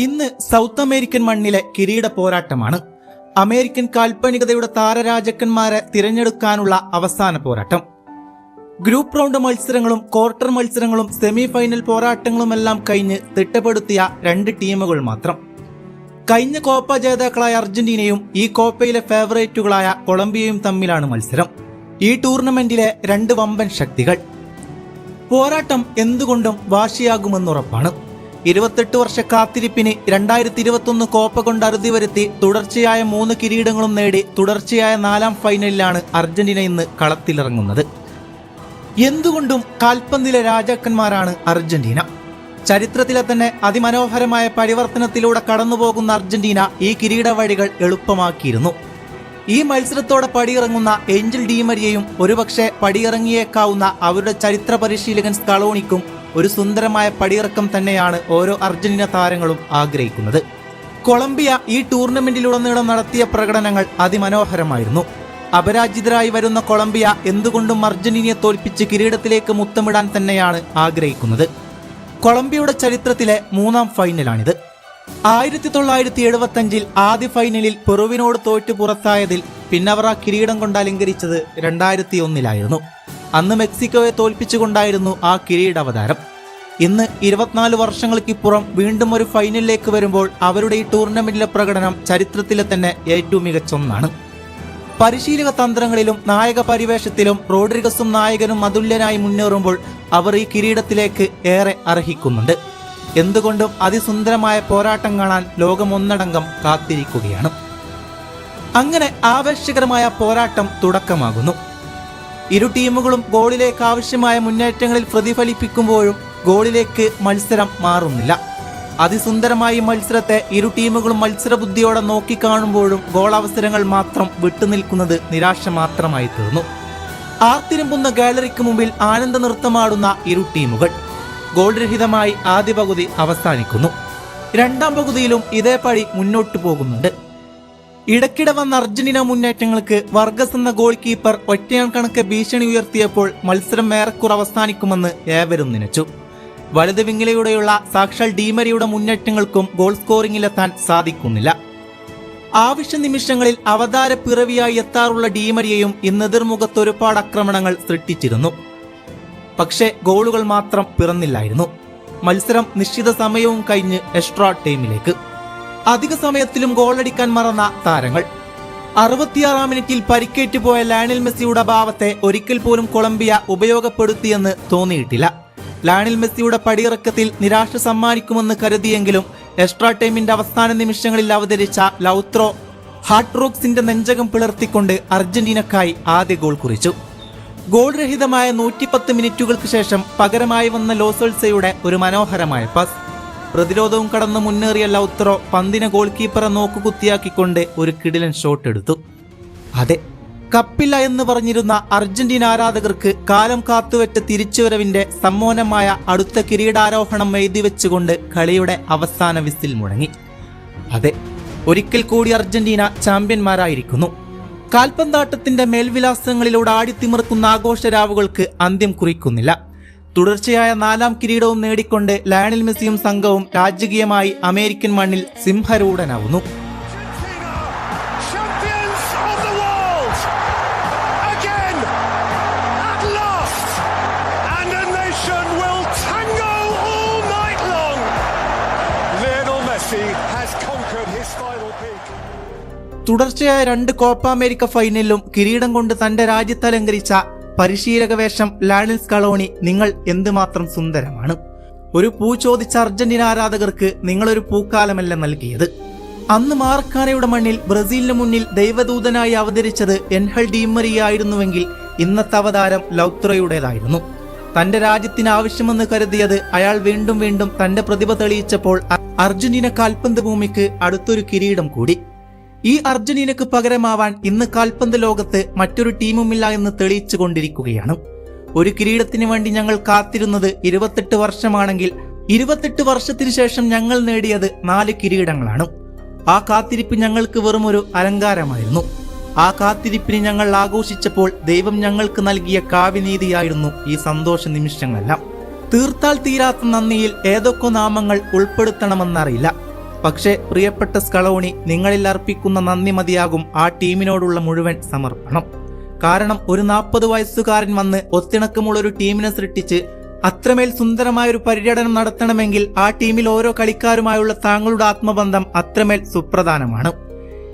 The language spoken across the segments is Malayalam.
ഇന്ന് സൗത്ത് അമേരിക്കൻ മണ്ണിലെ കിരീട പോരാട്ടമാണ്. അമേരിക്കൻ കാൽപ്പനികതയുടെ താരരാജക്കന്മാരെ തിരഞ്ഞെടുക്കാനുള്ള അവസാന പോരാട്ടം. ഗ്രൂപ്പ് റൗണ്ട് മത്സരങ്ങളും ക്വാർട്ടർ മത്സരങ്ങളും സെമി ഫൈനൽ പോരാട്ടങ്ങളുമെല്ലാം കഴിഞ്ഞ് തിട്ടപ്പെടുത്തിയ രണ്ട് ടീമുകൾ മാത്രം. കഴിഞ്ഞ കോപ്പ ജേതാക്കളായ അർജന്റീനയും ഈ കോപ്പയിലെ ഫേവറേറ്റുകളായ കൊളംബിയയും തമ്മിലാണ് മത്സരം. ഈ ടൂർണമെന്റിലെ രണ്ട് വമ്പൻ ശക്തികൾ. പോരാട്ടം എന്തുകൊണ്ടും വാശിയാകുമെന്നുറപ്പാണ്. ഇരുപത്തെട്ട് വർഷ കാത്തിരിപ്പിന് രണ്ടായിരത്തി ഇരുപത്തൊന്ന് കോപ്പ കൊണ്ട് അറുതി വരുത്തി തുടർച്ചയായ മൂന്ന് കിരീടങ്ങളും നേടി തുടർച്ചയായ നാലാം ഫൈനലിലാണ് അർജന്റീന ഇന്ന് കളത്തിലിറങ്ങുന്നത്. എന്തുകൊണ്ടും കാൽപന്തിലെ രാജാക്കന്മാരാണ് അർജന്റീന. ചരിത്രത്തിലെ തന്നെ അതിമനോഹരമായ പരിവർത്തനത്തിലൂടെ കടന്നുപോകുന്ന അർജന്റീന ഈ കിരീട വഴികൾ എളുപ്പമാക്കിയിരുന്നു. ഈ മത്സരത്തോടെ പടിയിറങ്ങുന്ന ഏഞ്ചൽ ഡീമരിയയും ഒരുപക്ഷെ പടിയിറങ്ങിയേക്കാവുന്ന അവരുടെ ചരിത്ര പരിശീലകൻ സ്കളോണിക്കും ഒരു സുന്ദരമായ പടിയിറക്കം തന്നെയാണ് ഓരോ അർജന്റീന താരങ്ങളും ആഗ്രഹിക്കുന്നത്. കൊളംബിയ ഈ ടൂർണമെന്റിലുടനീളം നടത്തിയ പ്രകടനങ്ങൾ അതിമനോഹരമായിരുന്നു. അപരാജിതരായി വരുന്ന കൊളംബിയ എന്തുകൊണ്ടും അർജന്റീനയെ തോൽപ്പിച്ച് കിരീടത്തിലേക്ക് മുത്തമിടാൻ തന്നെയാണ് ആഗ്രഹിക്കുന്നത്. കൊളംബിയയുടെ ചരിത്രത്തിലെ മൂന്നാം ഫൈനലാണിത്. ആയിരത്തി തൊള്ളായിരത്തി എഴുപത്തഞ്ചിൽ ആദ്യ ഫൈനലിൽ പെറുവിനോട് തോറ്റു പുറത്തായതിൽ പിന്നവർ ആ കിരീടം കൊണ്ട് അലങ്കരിച്ചത് രണ്ടായിരത്തി ഒന്നിലായിരുന്നു അന്ന് മെക്സിക്കോയെ തോൽപ്പിച്ചുകൊണ്ടായിരുന്നു ആ കിരീടാവതാരം. ഇന്ന് ഇരുപത്തിനാല് വർഷങ്ങൾക്കിപ്പുറം വീണ്ടും ഒരു ഫൈനലിലേക്ക് വരുമ്പോൾ അവരുടെ ഈ ടൂർണമെന്റിലെ പ്രകടനം ചരിത്രത്തിലെ തന്നെ ഏറ്റവും മികച്ച ഒന്നാണ് പരിശീലക തന്ത്രങ്ങളിലും നായക പരിവേഷത്തിലും റോഡ്രിഗസും നായകനും അതുല്യനായി മുന്നേറുമ്പോൾ അവർ ഈ കിരീടത്തിലേക്ക് ഏറെ അർഹിക്കുന്നുണ്ട്. എന്തുകൊണ്ടും അതിസുന്ദരമായ പോരാട്ടം കാണാൻ ലോകം ഒന്നടങ്കം കാത്തിരിക്കുകയാണ്. അങ്ങനെ ആവേശകരമായ പോരാട്ടം തുടക്കമാകുന്നു. ഇരു ടീമുകളും ഗോളിലേക്ക് ആവശ്യമായ മുന്നേറ്റങ്ങളിൽ പ്രതിഫലിപ്പിക്കുമ്പോഴും ഗോളിലേക്ക് മത്സരം മാറുന്നില്ല. അതിസുന്ദരമായി മത്സരത്തെ ഇരു ടീമുകളും മത്സരബുദ്ധിയോടെ നോക്കിക്കാണുമ്പോഴും ഗോൾ അവസരങ്ങൾ മാത്രം വിട്ടുനിൽക്കുന്നത് നിരാശ മാത്രമായി തീർന്നു. ആർത്തിരമ്പുന്ന ഗാലറിക്ക് മുമ്പിൽ ആനന്ദ നൃത്തമാടുന്ന ഇരു ടീമുകൾ ഗോൾ രഹിതമായി ആദ്യ പകുതി അവസാനിക്കുന്നു. രണ്ടാം പകുതിയിലും ഇതേ പടി മുന്നോട്ടു പോകുന്നുണ്ട്. ഇടയ്ക്കിടെ വന്ന അർജന്റീന മുന്നേറ്റങ്ങൾക്ക് വർഗസ് എന്ന ഗോൾ കീപ്പർ ഒറ്റയാൻ കണക്ക് ഭീഷണി ഉയർത്തിയപ്പോൾ മത്സരം ഏറെക്കുറെ അവസാനിക്കുമെന്ന് ഏവരും നനച്ചു. വലത് വിങ്ങിലയുടെയുള്ള സാക്ഷാൽ ഡീമരിയുടെ മുന്നേറ്റങ്ങൾക്കും ഗോൾ സ്കോറിംഗിലെത്താൻ സാധിക്കുന്നില്ല. ആവശ്യ നിമിഷങ്ങളിൽ അവതാര പിറവിയായി എത്താറുള്ള ഡീമരിയെയും ഇന്നെതിർമുഖത്ത് ഒരുപാട് ആക്രമണങ്ങൾ സൃഷ്ടിച്ചിരുന്നു. പക്ഷേ ഗോളുകൾ മാത്രം പിറന്നില്ലായിരുന്നു. മത്സരം നിശ്ചിത സമയവും കഴിഞ്ഞ് എക്സ്ട്രാ ടൈമിലേക്ക് അധിക സമയത്തിലും ഗോളടിക്കാൻ മറന്ന താരങ്ങൾ. അറുപത്തിയാറാം മിനിറ്റിൽ പരിക്കേറ്റു പോയ ലാനിൽ മെസ്സിയുടെ അഭാവത്തെ ഒരിക്കൽ പോലും കൊളംബിയ ഉപയോഗപ്പെടുത്തിയെന്ന് തോന്നിയിട്ടില്ല. ലാനിൽ മെസ്സിയുടെ പടിയിറക്കത്തിൽ നിരാശ സമ്മാനിക്കുമെന്ന് കരുതിയെങ്കിലും എക്സ്ട്രാ ടൈമിന്റെ അവസാന നിമിഷങ്ങളിൽ അവതരിച്ച ലൗത്രോ ഹാർട്ട്റോക്സിന്റെ നെഞ്ചകം പിളർത്തിക്കൊണ്ട് അർജന്റീനക്കായി ആദ്യ ഗോൾ കുറിച്ചു. ഗോൾ രഹിതമായ നൂറ്റിപ്പത്ത് മിനിറ്റുകൾക്ക് ശേഷം പകരമായി വന്ന ലോസോൾസയുടെ ഒരു മനോഹരമായ പാസ് പ്രതിരോധവും കടന്ന് മുന്നേറിയ ലൗത്രോ പന്തിനെ ഗോൾ കീപ്പറെ നോക്കുകുത്തിയാക്കിക്കൊണ്ട് ഒരു കിടിലൻ ഷോട്ട് എടുത്തു. അതെ കപ്പില്ല എന്ന് പറഞ്ഞിരുന്ന അർജന്റീന ആരാധകർക്ക് കാലം കാത്തുവെച്ച തിരിച്ചുവരവിന്റെ സമ്മോനമായ അടുത്ത കിരീടാരോഹണം എഴുതി വെച്ചുകൊണ്ട് കളിയുടെ അവസാന വിസിൽ മുഴങ്ങി അതെ ഒരിക്കൽ കൂടി അർജന്റീന ചാമ്പ്യന്മാരായിരിക്കുന്നു. കാൽപന്താട്ടത്തിന്റെ മേൽവിലാസങ്ങളിലൂടെ ആടിത്തിമിർക്കുന്ന ആഘോഷരാവുകൾക്ക് അന്ത്യം കുറിക്കുന്നില്ല. തുടർച്ചയായ നാലാം കിരീടവും നേടിക്കൊണ്ട് ലയണൽ മെസ്സിയും സംഘവും രാജകീയമായി അമേരിക്കൻ മണ്ണിൽ സിംഹരൂഢനാവുന്നു. തുടർച്ചയായ രണ്ട് കോപ്പ അമേരിക്ക ഫൈനലിലും കിരീടം കൊണ്ട് തന്റെ രാജ്യത്ത് അലങ്കരിച്ച പരിശീലക വേഷം ലാനിൽ സ്കളോണി നിങ്ങൾ എന്തുമാത്രം സുന്ദരമാണ്? ഒരു പൂ ചോദിച്ച അർജന്റീന ആരാധകർക്ക് നിങ്ങളൊരു പൂക്കാലമല്ല നൽകിയത്. അന്ന് മാർക്കാനയുടെ മണ്ണിൽ ബ്രസീലിന് മുന്നിൽ ദൈവദൂതനായി അവതരിച്ചത് എൻഹൽ ഡീമറിയായിരുന്നുവെങ്കിൽ ഇന്നത്തെ അവതാരം ലൗത്രയുടേതായിരുന്നു. തന്റെ രാജ്യത്തിന് ആവശ്യമെന്ന് കരുതിയത് അയാൾ വീണ്ടും വീണ്ടും തന്റെ പ്രതിഭ തെളിയിച്ചപ്പോൾ അർജന്റീന കാൽപന്ത് ഭൂമിക്ക് അടുത്തൊരു കിരീടം കൂടി. ഈ അർജന്റീനക്ക് പകരമാവാൻ ഇന്ന് കാൽപന്ത് ലോകത്ത് മറ്റൊരു ടീമുമില്ല എന്ന് തെളിയിച്ചു കൊണ്ടിരിക്കുകയാണ് ഒരു കിരീടത്തിന് വേണ്ടി ഞങ്ങൾ കാത്തിരുന്നത് ഇരുപത്തെട്ട് വർഷമാണെങ്കിൽ ഇരുപത്തെട്ട് വർഷത്തിന് ശേഷം ഞങ്ങൾ നേടിയത് നാല് കിരീടങ്ങളാണ്. ആ കാത്തിരിപ്പ് ഞങ്ങൾക്ക് വെറും ഒരു അലങ്കാരമായിരുന്നു. ആ കാത്തിരിപ്പിന് ഞങ്ങൾ ആഘോഷിച്ചപ്പോൾ ദൈവം ഞങ്ങൾക്ക് നൽകിയ കാവ്യനീതിയായിരുന്നു ഈ സന്തോഷ നിമിഷങ്ങളെല്ലാം. തീർത്താൽ തീരാത്ത നന്ദിയിൽ ഏതൊക്കെ നാമങ്ങൾ ഉൾപ്പെടുത്തണമെന്നറിയില്ല. പക്ഷേ പ്രിയപ്പെട്ട സ്കളോണി നിങ്ങളിൽ അർപ്പിക്കുന്ന നന്ദി മതിയാകും ആ ടീമിനോടുള്ള മുഴുവൻ സമർപ്പണം. കാരണം ഒരു നാൽപ്പത് വയസ്സുകാരൻ വന്ന് ഒത്തിണക്കമുള്ള ഒരു ടീമിനെ സൃഷ്ടിച്ച് അത്രമേൽ സുന്ദരമായ ഒരു പര്യടനം നടത്തണമെങ്കിൽ ആ ടീമിൽ ഓരോ കളിക്കാരുമായുള്ള താങ്കളുടെ ആത്മബന്ധം അത്രമേൽ സുപ്രധാനമാണ്.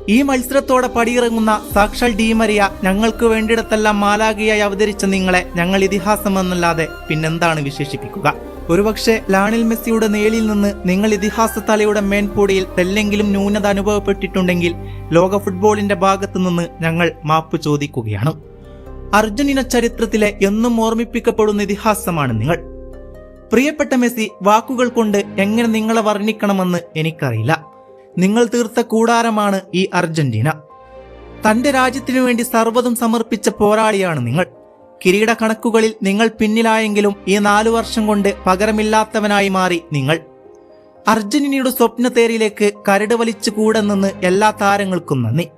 ഈ മത്സരത്തോടെ പടിയിറങ്ങുന്ന സാക്ഷാൽ ഡീമരിയ ഞങ്ങൾക്ക് വേണ്ടിയിടത്തെല്ലാം മാലാകിയായി അവതരിച്ച നിങ്ങളെ ഞങ്ങൾ ഇതിഹാസമെന്നല്ലാതെ പിന്നെന്താണ് വിശേഷിപ്പിക്കുക? ഒരുപക്ഷെ ലാണിൽ മെസ്സിയുടെ നേലിൽ നിന്ന് നിങ്ങൾ ഇതിഹാസ തലയുടെ മേൻപൂടിയിൽ തെല്ലെങ്കിലും ന്യൂനത അനുഭവപ്പെട്ടിട്ടുണ്ടെങ്കിൽ ലോക ഫുട്ബോളിന്റെ ഭാഗത്തു നിന്ന് ഞങ്ങൾ മാപ്പ് ചോദിക്കുകയാണ്. അർജുനിന ചരിത്രത്തിലെ എന്നും ഓർമ്മിപ്പിക്കപ്പെടുന്ന ഇതിഹാസമാണ് നിങ്ങൾ. പ്രിയപ്പെട്ട മെസ്സി വാക്കുകൾ കൊണ്ട് എങ്ങനെ നിങ്ങളെ വർണിക്കണമെന്ന് എനിക്കറിയില്ല. നിങ്ങൾ തീർത്ത കൂടാരമാണ് ഈ അർജന്റീന. തന്റെ രാജ്യത്തിനു വേണ്ടി സർവതും സമർപ്പിച്ച പോരാളിയാണ് നിങ്ങൾ. കിരീട കണക്കുകളിൽ നിങ്ങൾ പിന്നിലായെങ്കിലും ഈ നാലു വർഷം കൊണ്ട് പകരമില്ലാത്തവനായി മാറി നിങ്ങൾ. അർജന്റീനയുടെ സ്വപ്നത്തേരിലേക്ക് കരട് വലിച്ചു കൂടെ നിന്ന് എല്ലാ താരങ്ങൾക്കും നന്ദി.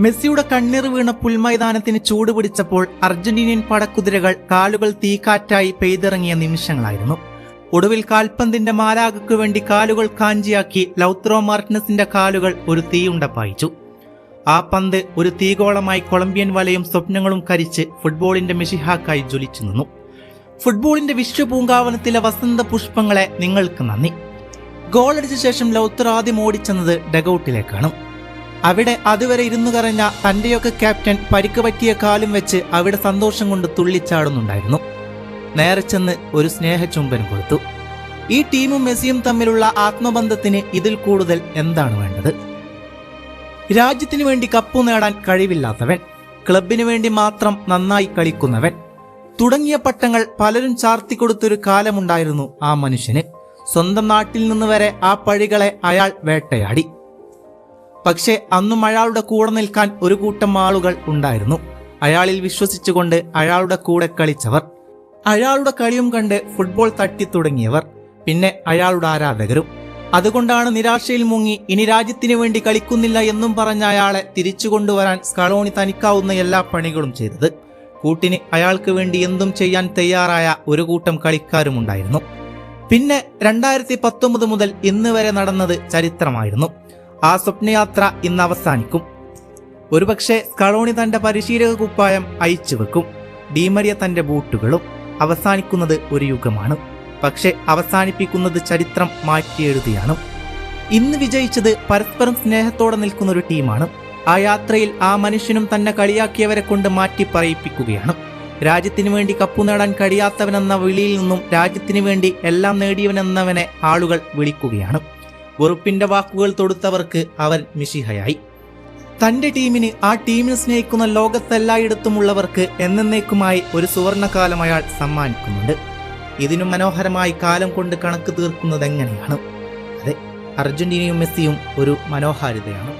മെസ്സിയുടെ കണ്ണീർ വീണ പുൽമൈതാനത്തിന് ചൂടുപിടിച്ചപ്പോൾ അർജന്റീനിയൻ പടക്കുതിരകൾ കാലുകൾ തീക്കാറ്റായി പെയ്തിറങ്ങിയ നിമിഷങ്ങളായിരുന്നു. ഒടുവിൽ കാൽപന്തിന്റെ മാലാകക്കു വേണ്ടി കാലുകൾ കാഞ്ചിയാക്കി ലൗത്രോ മാർട്ടിനസിന്റെ കാലുകൾ ഒരു തീയുണ്ട പായിച്ചു. ആ പന്ത് ഒരു തീകോളമായി കൊളംബിയൻ വലയും സ്വപ്നങ്ങളും കരിച്ച് ഫുട്ബോളിന്റെ മെഷിഹാക്കായി ജ്വലിച്ചു നിന്നു. ഫുട്ബോളിന്റെ വിശ്വപൂങ്കാവനത്തിലെ വസന്ത പുഷ്പങ്ങളെ നിങ്ങൾക്ക് നന്ദി. ഗോളടിച്ച ശേഷം ലൗത്തർ ആദ്യം ഓടിച്ചെന്നത് ഡഗൌട്ടിലേക്കാണ്. അവിടെ അതുവരെ ഇരുന്നു കറഞ്ഞ തന്റെയൊക്കെ ക്യാപ്റ്റൻ പരിക്ക് പറ്റിയ കാലും വെച്ച് അവിടെ സന്തോഷം കൊണ്ട് തുള്ളിച്ചാടുന്നുണ്ടായിരുന്നു. നേരെ ചെന്ന് ഒരു സ്നേഹ ചുംബനം കൊടുത്തു. ഈ ടീമും മെസ്സിയും തമ്മിലുള്ള ആത്മബന്ധത്തിന് ഇതിൽ കൂടുതൽ എന്താണ് വേണ്ടത്? രാജ്യത്തിനു വേണ്ടി കപ്പു നേടാൻ കഴിവില്ലാത്തവൻ ക്ലബിനു വേണ്ടി മാത്രം നന്നായി കളിക്കുന്നവൻ. തുടങ്ങിയ പട്ടങ്ങൾ പലരും ചാർത്തിക്കൊടുത്തൊരു കാലമുണ്ടായിരുന്നു ആ മനുഷ്യന്. സ്വന്തം നാട്ടിൽ നിന്ന് വരെ ആ പഴികളെ അയാൾ വേട്ടയാടി. പക്ഷേ അന്നും അയാളുടെ കൂടെ നിൽക്കാൻ ഒരു കൂട്ടം ആളുകൾ ഉണ്ടായിരുന്നു. അയാളിൽ വിശ്വസിച്ചുകൊണ്ട് അയാളുടെ കൂടെ കളിച്ചവർ അയാളുടെ കളിയും കണ്ട് ഫുട്ബോൾ തട്ടി തുടങ്ങിയവർ പിന്നെ അയാളുടെ ആരാധകരും. അതുകൊണ്ടാണ് നിരാശയിൽ മുങ്ങി ഇനി രാജ്യത്തിനു വേണ്ടി കളിക്കുന്നില്ല എന്നും പറഞ്ഞ അയാളെ തിരിച്ചു കൊണ്ടുവരാൻ സ്കളോണി തനിക്കാവുന്ന എല്ലാ പണികളും ചെയ്തത്. കൂട്ടിന് അയാൾക്ക് വേണ്ടി എന്തും ചെയ്യാൻ തയ്യാറായ ഒരു കൂട്ടം കളിക്കാരുമുണ്ടായിരുന്നു. പിന്നെ രണ്ടായിരത്തി പത്തൊമ്പത് മുതൽ ഇന്ന് വരെ നടന്നത് ചരിത്രമായിരുന്നു. ആ സ്വപ്നയാത്ര ഇന്ന് അവസാനിക്കും. ഒരുപക്ഷെ സ്കളോണി തന്റെ പരിശീലക കുപ്പായം അയച്ചു വെക്കും ഡീമരിയ തന്റെ ബൂട്ടുകളും അവസാനിക്കുന്നത് ഒരു യുഗമാണ്. പക്ഷെ അവസാനിപ്പിക്കുന്നത് ചരിത്രം മാറ്റിയെഴുതിയാണ് ഇന്ന് വിജയിച്ചത് പരസ്പരം സ്നേഹത്തോടെ നിൽക്കുന്ന ഒരു ടീമാണ്. ആ യാത്രയിൽ ആ മനുഷ്യനും തന്നെ കളിയാക്കിയവരെ കൊണ്ട് മാറ്റി പറയിപ്പിക്കുകയാണ്. രാജ്യത്തിനു വേണ്ടി കപ്പു നേടാൻ കഴിയാത്തവനെന്ന വിളിയിൽ നിന്നും രാജ്യത്തിനു വേണ്ടി എല്ലാം നേടിയവനെന്നവനെ ആളുകൾ വിളിക്കുകയാണ്. വെറുപ്പിന്റെ വാക്കുകൾ തൊടുത്തവർക്ക് അവൻ മിഷിഹയായി തന്റെ ടീമിന് ആ ടീമിനെ സ്നേഹിക്കുന്ന ലോകത്തെല്ലായിടത്തുമുള്ളവർക്ക് എന്നേക്കുമായി ഒരു സുവർണകാലം അയാൾ സമ്മാനിക്കുന്നുണ്ട്. ഇതിനും മനോഹരമായി കാലം കൊണ്ട് കണക്ക് തീർക്കുന്നത് എങ്ങനെയാണ്? അതെ അർജന്റീനയും മെസ്സിയും ഒരു മനോഹാരിതയാണ്.